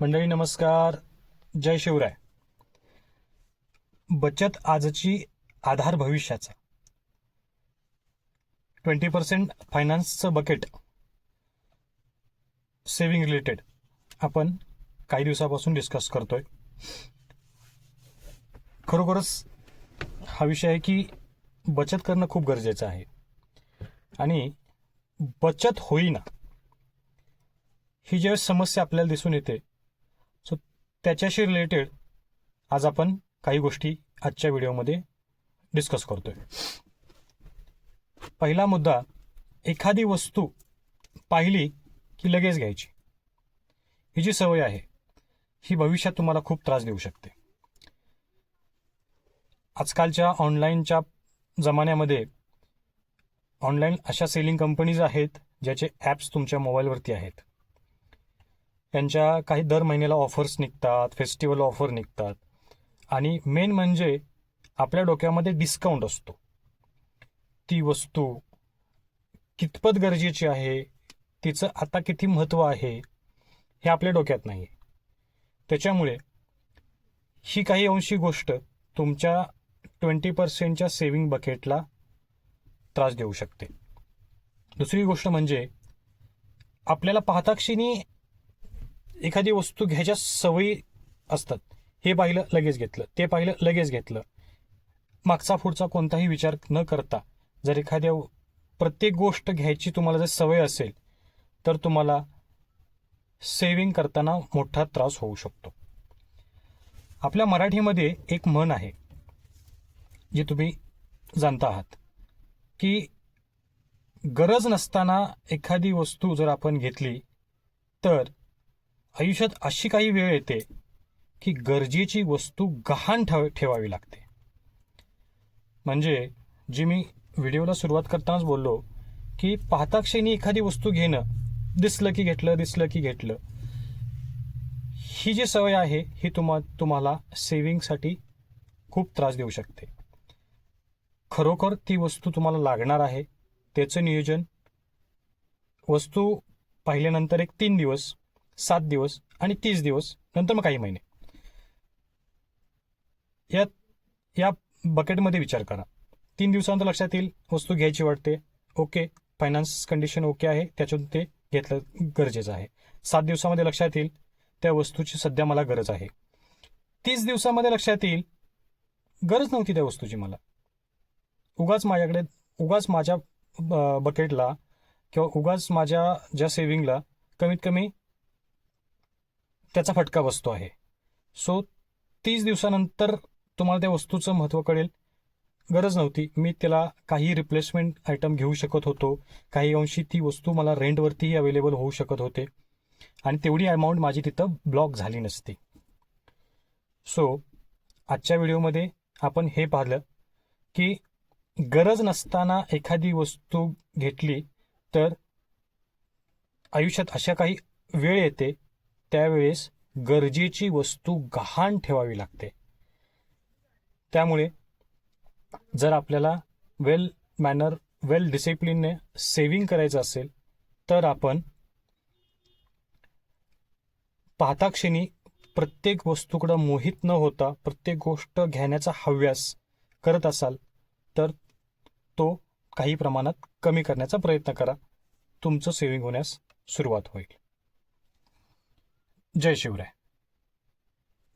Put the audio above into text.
मंडळी नमस्कार. जय शिवराय. बचत आजची आधार भविष्याचा. ट्वेंटी पर्सेंट फायनान्सचं बकेट सेव्हिंग रिलेटेड आपण काही दिवसापासून डिस्कस करतोय. खरोखरच हा विषय आहे की बचत करणं खूप गरजेचं आहे. आणि बचत होईना ही ज्यावेळेस समस्या आपल्याला दिसून येते त्याच्याशी रिलेटेड आज आपण काही गोष्टी आजच्या व्हिडिओमध्ये डिस्कस करतोय. पहिला मुद्दा एखादी वस्तू पाहिली की लगेच घ्यायची. ही जी सवय आहे ही भविष्यात तुम्हाला खूप त्रास देऊ शकते. आजकालच्या ऑनलाईनच्या जमान्यामध्ये ऑनलाईन अशा सेलिंग कंपनीज आहेत ज्याचे ॲप्स तुमच्या मोबाईलवरती आहेत. त्यांच्या काही दर महिन्याला ऑफर्स निघतात फेस्टिवल ऑफर निघतात. आणि मेन म्हणजे आपल्या डोक्यामध्ये डिस्काउंट असतो. ती वस्तू कितपत गरजेची आहे तिचं आता किती महत्त्व आहे हे आपल्या डोक्यात नाही आहे त्याच्यामुळे ही काही अंशी गोष्ट तुमच्या ट्वेंटी पर्सेंटच्या सेविंग बकेटला त्रास देऊ शकते. दुसरी गोष्ट म्हणजे आपल्याला पाहताक्षणी एखादी वस्तू घ्यायच्या सवयी असतात. हे पाहिलं लगेच घेतलं. ते पाहिलं लगेच घेतलं. मागचा पुढचा कोणताही विचार न करता जर एखाद्या प्रत्येक गोष्ट घ्यायची तुम्हाला जर सवय असेल तर तुम्हाला सेविंग करताना मोठा त्रास होऊ शकतो. आपल्या मराठीमध्ये एक म्हण आहे जी तुम्ही जाणता आहात की गरज नसताना एखादी वस्तू जर आपण घेतली तर आयुष्यात अशी काही वेळ येते की गरजेची वस्तू गहाण ठेव ठेवावी लागते. म्हणजे जी मी व्हिडिओला सुरुवात करतानाच बोललो की पाहताक्षणी एखादी वस्तू घेणं दिसलं की घेतलं दिसलं की घेतलं ही जी सवय आहे ही तुम्हा तुम्हाला सेविंगसाठी खूप त्रास देऊ शकते. खरोखर ती वस्तू तुम्हाला लागणार आहे त्याचं नियोजन वस्तू पाहिल्यानंतर एक तीन दिवस सात दिवस आणि तीस दिवस नंतर मग काही महिने. या या बकेटमध्ये विचार करा. तीन दिवसानंतर लक्षात येईल वस्तू घ्यायची वाटते. ओके फायनान्स कंडिशन ओके आहे. त्याच्यातून ते घेतलं गरजेचं आहे. सात दिवसामध्ये लक्षात येईल त्या वस्तूची सध्या मला गरज आहे. तीस दिवसामध्ये लक्षात येईल गरज नव्हती त्या वस्तूची मला. उगाच माझ्याकडे उगाच माझ्या बकेटला किंवा उगाच माझ्या ज्या सेविंगला कमीत कमी त्याचा फटका बसतो आहे. सो तीस दिवसानंतर तुम्हाला त्या वस्तूचं महत्त्व कळेल. गरज नव्हती. मी त्याला काही रिप्लेसमेंट आयटम घेऊ शकत होतो. काही अंशी ती वस्तू मला रेंटवरतीही अवेलेबल होऊ शकत होते. आणि तेवढी अमाऊंट माझी तिथं ब्लॉक झाली नसती. सो आजच्या व्हिडिओमध्ये आपण हे पाहिलं की गरज नसताना एखादी वस्तू घेतली तर आयुष्यात अशा काही वेळ येते त्यावेळेस गरजेची वस्तू गहाण ठेवावी लागते. त्यामुळे जर आपल्याला वेल मॅनर वेल डिसिप्लिनने सेविंग करायचं असेल तर आपण पाहताक्षणी प्रत्येक वस्तूकडं मोहित न होता प्रत्येक गोष्ट घेण्याचा हव्यास करत असाल तर तो काही प्रमाणात कमी करण्याचा प्रयत्न करा. तुमचं सेविंग होण्यास सुरुवात होईल. जय शिवराय